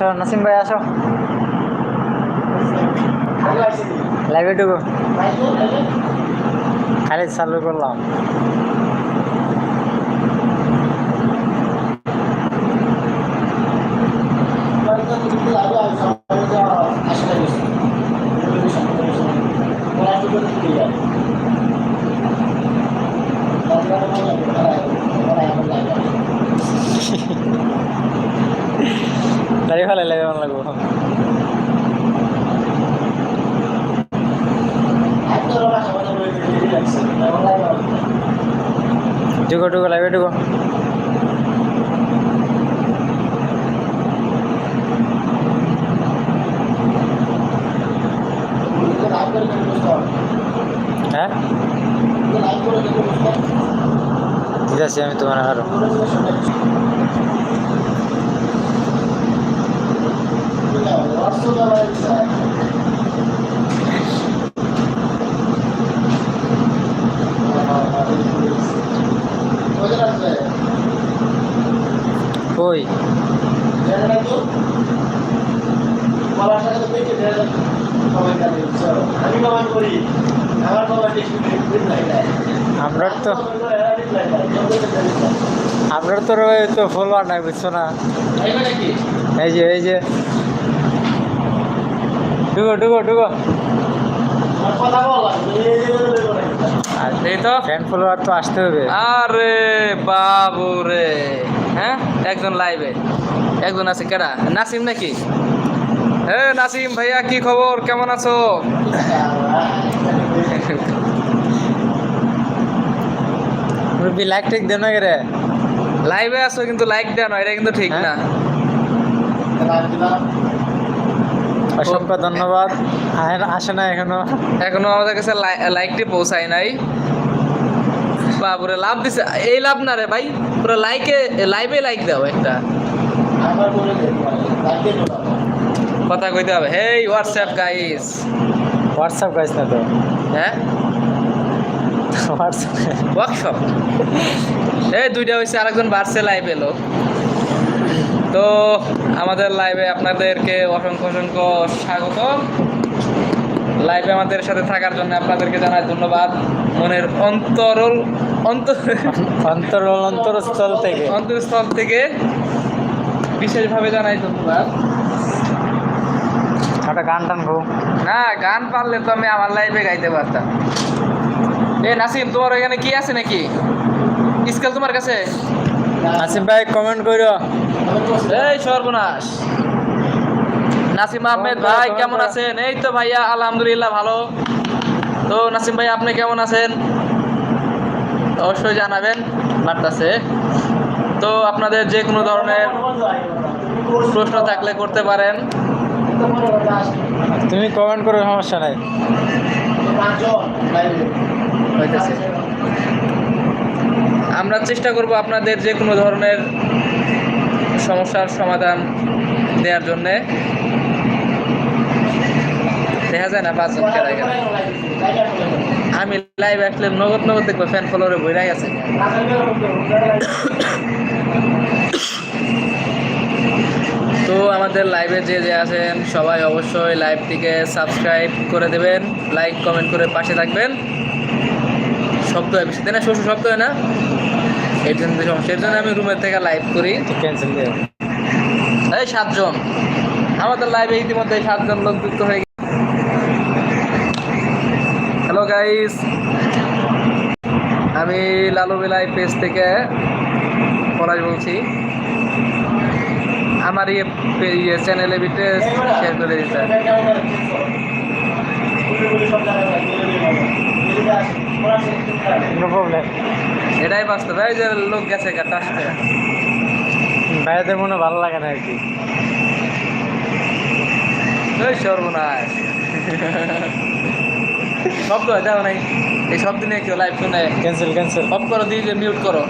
আসো নাসিম ভাই আসো। লাইভে ঢুকো। খালি চালু করলাম। লাইভে ফেলে লাইভে ভালো লাগবো ঢুকো ঢুকো লাইভে ঢুকো হ্যাঁ ঠিক আছে আমি তোমার আরও কই? আপনার তো আপনার তো রয়ে তো ফলোয়ার নাই বুঝছ না? এই যে এই যে ঢুকো ঢুকো ঢুকো। আর এই তো ফ্যান ফলোয়ার তো আসতে হবে। আরে বাবু রে হ্যাঁ? একজন লাইভে একজন আছে কেডা? নাসিম নাকি? হে নাসিম ভাইয়া কি খবর? কেমন আছো? রুবি লাইক টেক দেন না রে? লাইভে আছো কিন্তু লাইক নয় এটা কিন্তু ঠিক না। অসংখ্য ধন্যবাদ। আসে না এখনও। এখনও আমাদের কাছে লাইকটি পৌঁছায় নাই। বাবুরে লাভ দিছে। এই লাভ না রে ভাই পুরো লাইকে লাইভে লাইক দাও একটা। কথা কইতে হবে। Hey WhatsApp guys WhatsApp guys না তো হ্যাঁ? হোয়াটসঅ্যাপ ওয়ার্কশপ এই দুইটা হয়েছে আরেকজন বাড়ছে লাইভ এলো তো আমাদের লাইভে আপনাদেরকে অসংখ্য অসংখ্য স্বাগত লাইভে আমাদের সাথে থাকার জন্য আপনাদেরকে জানাই ধন্যবাদ। মনের অন্তরল অন্তর অন্তর অন্তরস্থল থেকে। অন্তরস্থল থেকে বিশেষভাবে জানাই ধন্যবাদ। একটা গান টান গো। না গান পারলে তো আমি আমার লাইভে গাইতে পারতাম। এ নাসিম তোমার এখানে কি আছে নাকি? স্কেল তোমার কাছে? আসিফ ভাই কমেন্ট করো। এই সর্বনাশ। নাসিম আহমেদ ভাই কেমন আছেন? এই তো ভাইয়া আলহামদুলিল্লাহ ভালো। তো নাসিম ভাই আপনি কেমন আছেন? অবশ্যই জানাবেন বার্তাছে তো আপনাদের যে কোনো ধরনের প্রশ্ন থাকলে করতে পারেন। তুমি কমেন্ট করো সমস্যা নাই। হইতেছে। আমরা চেষ্টা করব আপনাদের যে কোনো ধরনের সমস্যার সমাধান দেওয়ার জন্যে। দেখা যায় না পাঁচজন আমি লাইভ আসলে নগদ নগদ দেখব ফ্যান ফলোয়ারে বইরা গেছে তো আমাদের লাইভে যে যে আছেন, সবাই অবশ্যই লাইভটিকে সাবস্ক্রাইব করে দেবেন লাইক কমেন্ট করে পাশে থাকবেন। শব্দ হয় বেশি। তাই না শ্বশুর শব্দ হয় না? এর জন্য তো সমস্যা এর জন্য আমি রুমের থেকে লাইভ করি। ক্যান্সেল এই সাতজন। আমাদের লাইভে ইতিমধ্যে সাতজন লোক যুক্ত হয়ে গেছে। হ্যালো গাইস আমি লালু বেলাই পেজ থেকে পলাশ বলছি। আমার ইয়ে চ্যানেলে বিটে শেয়ার করে দিতে নো প্রবলেম এটাই বাস্তব। এই যে লোক গেছে কাটা ভাইয়াদের মনে ভালো লাগে না আর কি। সর্বনাশ। শব্দ হয় দেখো নাই। এই সব নিয়ে কেউ লাইভ শুনে। ক্যান্সেল ক্যান্সেল অফ করো দিয়ে মিউট করো।